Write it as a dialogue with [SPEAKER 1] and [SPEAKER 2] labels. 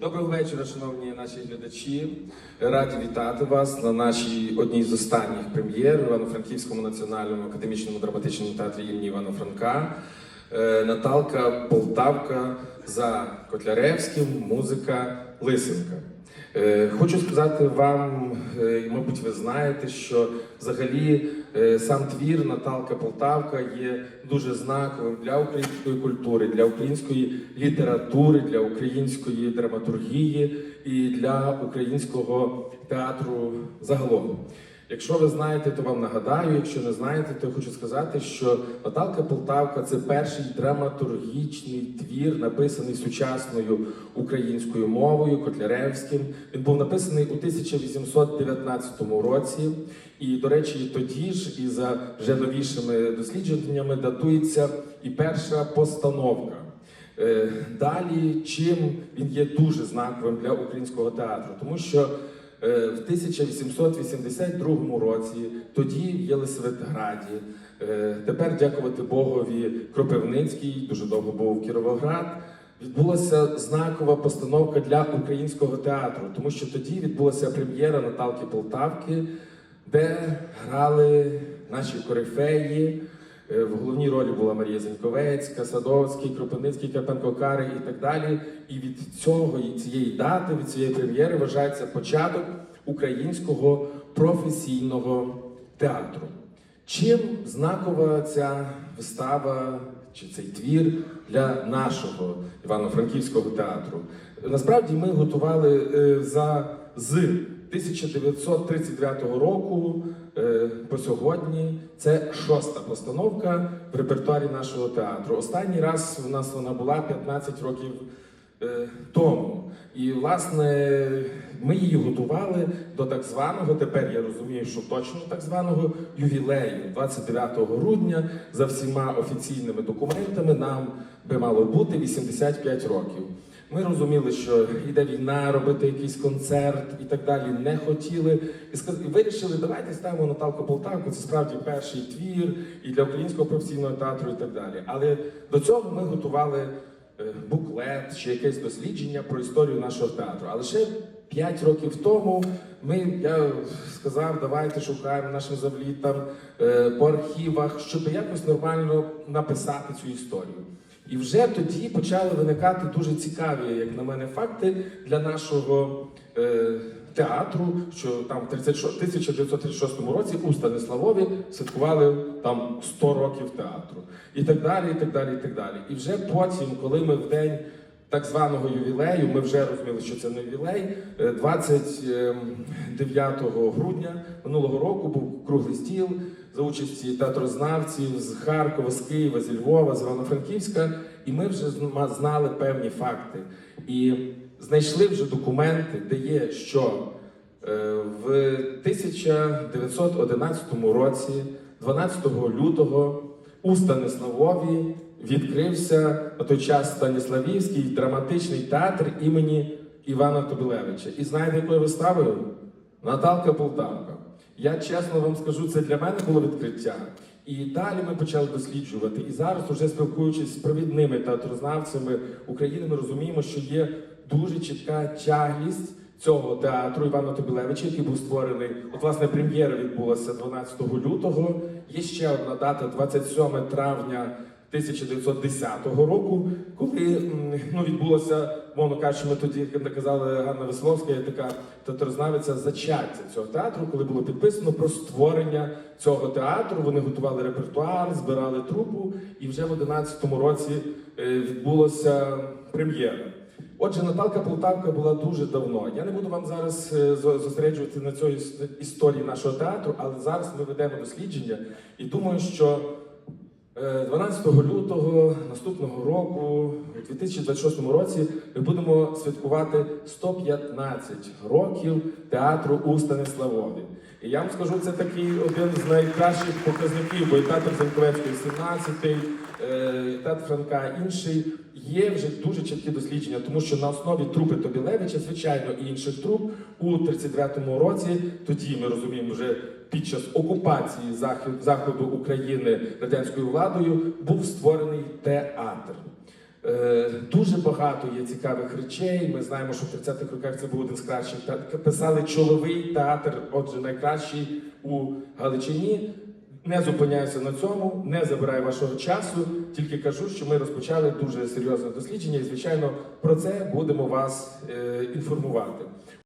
[SPEAKER 1] Доброго вечора, шановні наші глядачі. Раді вітати вас на нашій одній з останніх прем'єр в Івано-Франківському національному академічному драматичному театрі імені Івана Франка. Е, Наталка Полтавка за Котляревським, музика Лисенка. Е, Хочу сказати вам, е, і, мабуть, ви знаєте, що взагалі е, сам твір Наталка Полтавка є дуже знаковим для української культури, для української літератури, для української драматургії і для українського театру загалом. Якщо ви знаєте, то вам нагадаю. Якщо не знаєте, то хочу сказати, що Наталка Полтавка це перший драматургічний твір, написаний сучасною українською мовою Котляревським. Він був написаний у 1819 році. І, до речі, тоді ж, і за вже новішими дослідженнями, датується і перша постановка. Е, Далі, чим він є дуже знаковим для українського театру, тому що в 1882 році, тоді в Єлисаветграді, е, тепер дякувати Богові, Кропивницький дуже довго був Кіровоград. Відбулася знакова постановка для українського театру, тому що тоді відбулася прем'єра Наталки Полтавки, де грали наші корифеї. Е, В головній ролі була Марія Зеньковецька, Садовський, Кропивницький, Карпенко Кари і так далі. І від цього і цієї дати, від цієї прем'єри вважається початок українського професійного театру. Чим знакова ця вистава чи цей твір для нашого Івано-Франківського театру? Насправді ми готували е, за з 1939 року е, по сьогодні. Це шоста постановка в репертуарі нашого театру. Останній раз у нас вона була 15 років е, тому. І, власне, ми її готували до так званого, тепер я розумію, що точно так званого ювілею 29 грудня за всіма офіційними документами нам би мало бути 85 років. Ми розуміли, що йде війна, робити якийсь концерт і так далі. Не хотіли і сказ- і вирішили, давайте ставимо Наталку Полтавку. Це справді перший твір і для українського професійного театру, і так далі. Але до цього ми готували е, буклет чи якесь дослідження про історію нашого театру. Але ще 5 років тому ми, я сказав, давайте шукаємо нашим завлітам е, по архівах, щоб якось нормально написати цю історію. І вже тоді почали виникати дуже цікаві, як на мене, факти для нашого е, театру, що там в 1936 році у Станиславові святкували там 100 років театру. І так далі, і так далі, і так далі. І вже потім, коли ми в день так званого ювілею, ми вже розуміли, що це не ювілей. е, 29 грудня минулого року був круглий стіл за участі театрознавців з Харкова, з Києва, зі Львова, з Івано-Франківська, і ми вже знали певні факти. І знайшли вже документи, де є, що е, в 1911 році, 12 лютого, у Станиславові відкрився на той час Станіславівський драматичний театр імені Івана Тобілевича. І знаєте, якою виставою? Наталка Полтавка. Я чесно вам скажу, це для мене було відкриття. І далі ми почали досліджувати. І зараз, вже спілкуючись з провідними театрознавцями України, ми розуміємо, що є дуже чітка тяглість цього театру Івана Тобілевича, який був створений. От, власне, прем'єра відбулася 12 лютого. Є ще одна дата, 27 травня 1910 року, коли ну, відбулося, мовно кажучи, ми тоді, як наказали Ганна Весловська, є така театрознавиця зачаття цього театру, коли було підписано про створення цього театру. Вони готували репертуар, збирали трупу, і вже в 11 році е, відбулося прем'єра. Отже, Наталка Полтавка була дуже давно. Я не буду вам зараз е, зо- зосереджувати на цій історії нашого театру, але зараз ми ведемо дослідження і думаю, що 12 лютого наступного року, у 2026 році, ми будемо святкувати 115 років театру у Станиславові. І я вам скажу, це такий один з найкращих показників, бо і театр Заньковецької 17-й, е, театр Франка інший. Є вже дуже чіткі дослідження, тому що на основі трупи Тобілевича, звичайно, і інших труп у 39-му році, тоді ми розуміємо, вже під час окупації заходу України радянською владою був створений театр. Е, Дуже багато є цікавих речей. Ми знаємо, що в 30-х роках це був один з кращих. Писали чоловий театр, отже, найкращий у Галичині. Не зупиняюся на цьому, не забираю вашого часу. Тільки кажу, що ми розпочали дуже серйозне дослідження, і звичайно про це будемо вас е, інформувати.